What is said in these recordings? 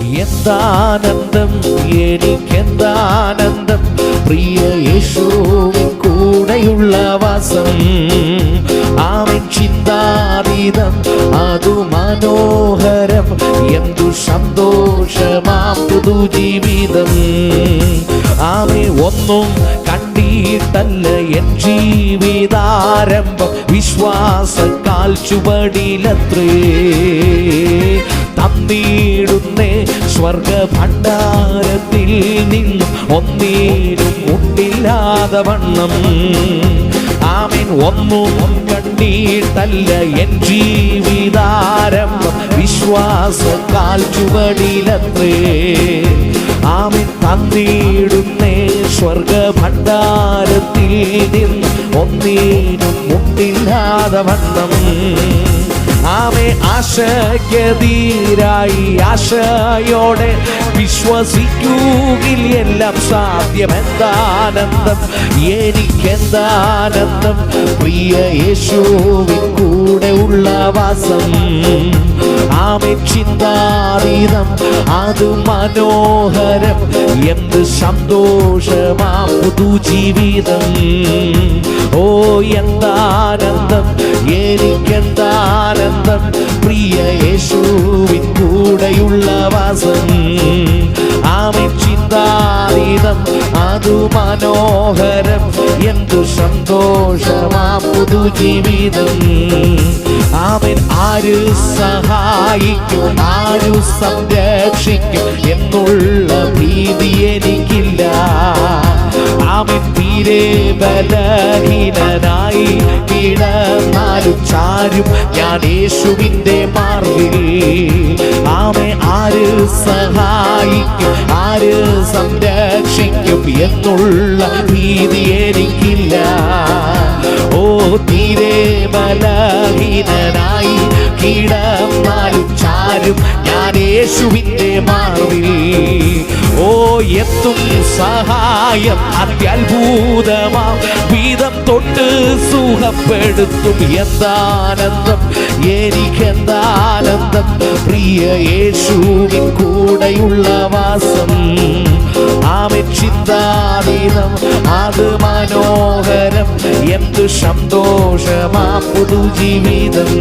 എന്താനന്ദം? എനിക്കെന്താനന്ദം? പ്രിയ യേശുവിൻ കൂടെയുള്ള വാസം. ആമൻ ചിന്താതീതം. അതു മനോഹരം. എന്തു സന്തോഷമാം പുതുജീവിതം ആമെ ഒന്നും കണ്ടിട്ടല്ല എൻ ജീവിതാരംഭം. വിശ്വാസക്കാൽ ചുവടിലത്രേ. തന്നീടുന്നേ സ്വർഗ ഭണ്ഡാരത്തിൽ നിന്നും ഒന്നീരും മുട്ടില്ലാതെ വണ്ണം. ആമീൻ ഒന്നും കണ്ടിട്ടല്ല എൻ ജീവിതാരം വിശ്വാസ കാൽ ചുവടിലത്രേ. ആമീൻ തന്നീടുന്നേ സ്വർഗ ഭണ്ഡാരത്തിൽ നിന്ന് ഒന്നീരും മുട്ടില്ലാതെ വണ്ണം. ആമേ ആശയ്ക്കതീരായി ആശയോടെ വിശ്വസിക്കൂകിൽ എല്ലാം സാധ്യമെന്താനന്ദം? എനിക്കെന്താനന്ദം? പ്രിയ യേശുവിൻ കൂടെ ഉള്ള വാസം. ആമേ ചിന്താതീതം അത് മനോഹരം. എന്ത് സന്തോഷമാ പുതു ജീവിതം ഓ എന്താനന്ദം എനിക്കെന്താനന്ദം? പ്രിയ യേശുവിൻ കൂടെയുള്ള വാസം. ആമൻ ചിന്താതീതം അതു മനോഹരം. എന്തു സന്തോഷമാ പുതുജീവിതം. അവൻ ആര് സഹായിക്കും ആരു സംരക്ഷിക്കും. എന്നുള്ള ഭീതി തീരെ ബലഹീനനായി കിടന്നാലും ചാരും ഞാൻ യേശുവിന്റെ മാർവിൽ ആമെ ആര് സഹായിക്കും ആര് സംരക്ഷിക്കും എന്നുള്ള ഭീതി എനിക്കില്ല. ഓ തീരെ ബലഹീനനായി കിടന്നാലും ചാരും ഞാൻ യേശുവിന്റെ മാർവിൽ ഓ എത്തും സഹായം അത്യത്ഭുതമാം. വീതം തൊട്ട് സുഖപ്പെടുത്തും. എന്താനന്ദം? എനിക്കെന്താനന്ദം? പ്രിയ യേശുവിൻ കൂടെയുള്ള വാസം. ആമെ ചിന്താതീതം. അത് മനോഹരം. എന്ത് സന്തോഷമാ പുതുജീവിതം.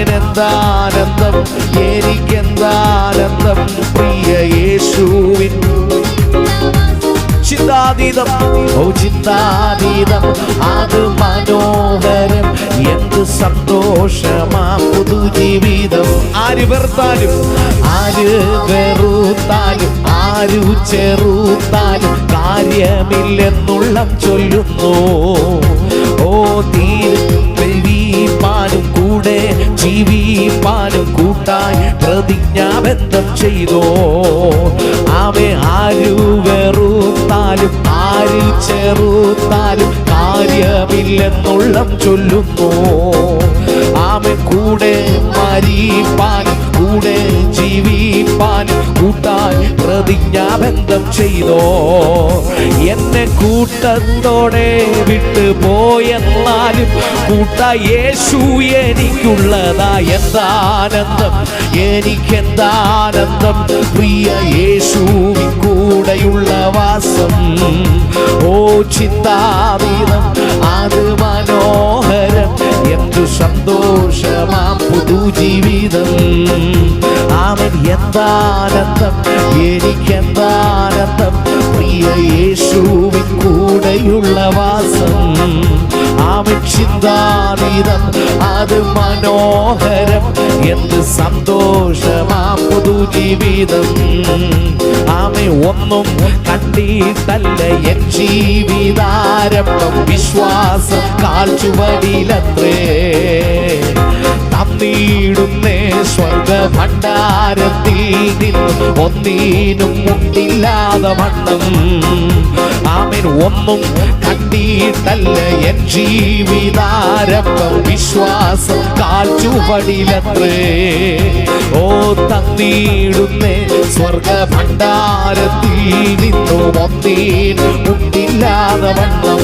ആമേനെന്താനന്ദം എനിക്കെന്താനന്ദം പ്രിയ യേശുവിൻ. ചിന്താതീതം. ഓ ചിന്താതീതം. അത് മനോഹരം. എന്ത് സന്തോഷമാ പുതുജീവിതം. ആര് വെറുത്താലും ആര് വെറുത്താലും ആരു ചെറുത്താലും കാര്യമില്ലെന്നുള്ള ചൊല്ലുന്നു. ഓ തീരും കൂടെ ജീവിപ്പാനും കൂട്ടായി പ്രതിജ്ഞാബന്ധം ചെയ്തോ? അവ ആരു വെറുത്താലും ആരിൽ ചെറുത്താലും കാര്യമില്ലെന്നുള്ള ചൊല്ലുന്നു. ആമെ കൂടെ മരിപ്പാൻ കൂടെ ജീവിപ്പാൻ കൂട്ടാൻ പ്രതിജ്ഞാബന്ധം ചെയ്തോ. എന്നെ കൂട്ടത്തോടെ വിട്ടു പോയെന്നാലും കൂട്ട യേശു എനിക്കുള്ളതാ എന്താനന്ദം. എനിക്കെന്താനന്ദം? പ്രിയ യേശുവിൻ കൂടെയുള്ള വാസം. ഓ ചിന്താതീതം അത് മനോഹരം. എന്തു സന്തോഷമാ പുതുജീവിതം. അവൻ എന്താനന്ദം എനിക്കെന്താനന്ദം പ്രിയ യേശുവിൻ കൂടെയുള്ള വാസം അവൻ ചിന്താതീതം അത് മനോഹരം എന്ത് സന്തോഷമാ പുതുജീവിതം. ആമെ ഒന്നും കണ്ടിട്ടല്ല എൻ ജീവിതാരംഭം വിശ്വാസം കാൽച്ചുവടിലത്രേ തന്നീടുന്നേ സ്വർഗ ഭണ്ഡാരത്തിൽ നിന്നും ഒന്നീനും മുട്ടില്ലാതെ വണ്ണം. ആമൻ ഒന്നും കണ്ടിട്ടല്ല എൻ ജീവിതാരംഭം. വിശ്വാസം കാൽച്ചുവടിലത്രേ. ഓ തന്നീടുന്നേ സ്വർഗ ഭണ്ഡാരത്തിൽ നിന്നും ഒന്നീനും മുട്ടില്ലാതെ വണ്ണം.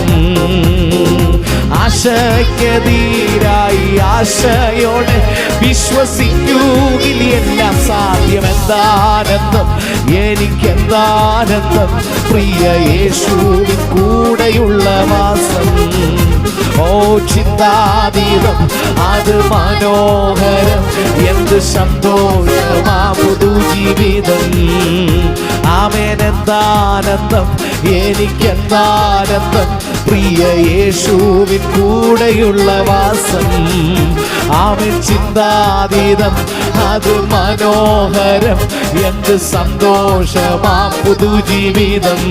ആശയ്ക്കതീരായി ആശയോടെ വിശ്വസിക്കൂകിൽ എല്ലാം സാധ്യം എന്താനന്ദം എനിക്കെന്താനന്ദം പ്രിയ യേശുവിൻ കൂടെയുള്ള വാസം. ഓ ചിന്താതീതം അത് മനോഹരം. എന്ത് സന്തോഷമാ പുതു ജീവിതം ആമേൻ എന്താനന്ദം എനിക്കെന്താനന്ദം? പ്രിയ യേശുവിൻ കൂടെയുള്ള വാസം. ആമേൻ ചിന്താതീതം അത് മനോഹരം. എന്ത് സന്തോഷമാ പുതു ജീവിതം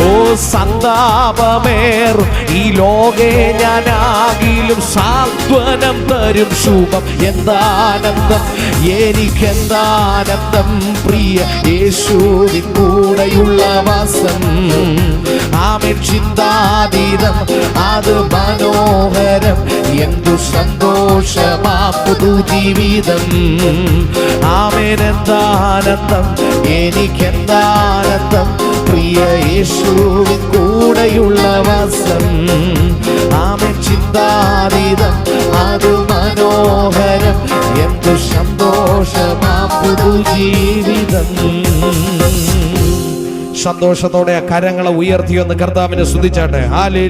ഓ സന്താപമേറും ഈ ലോകേ ഞാനാകിലും സാന്ത്വനം തരും ശുഭം. എന്താനന്ദം? എനിക്കെന്താനന്ദം? പ്രിയ യേശുവിൻ കൂടെയുള്ള വാസം. ആമൻ ചിന്താതീതം അത് മനോഹരം. എന്തു സന്തോഷമാ പുതുജീവിതം ജീവിതം. ആമേനെന്താനന്ദം എനിക്കെന്താനന്ദം പ്രിയ യേശുവിൻ കൂടെയുള്ള വാസം ആമേൻ ചിന്താതീതം. അത് മനോഹരം. എന്തു സന്തോഷമാ പുതു ജീവിതം. സന്തോഷത്തോടെ ആ കരങ്ങളെ ഉയർത്തിയൊന്ന് കർത്താവിനെ ശ്രദ്ധിച്ചാട്ടെ ഹാലേ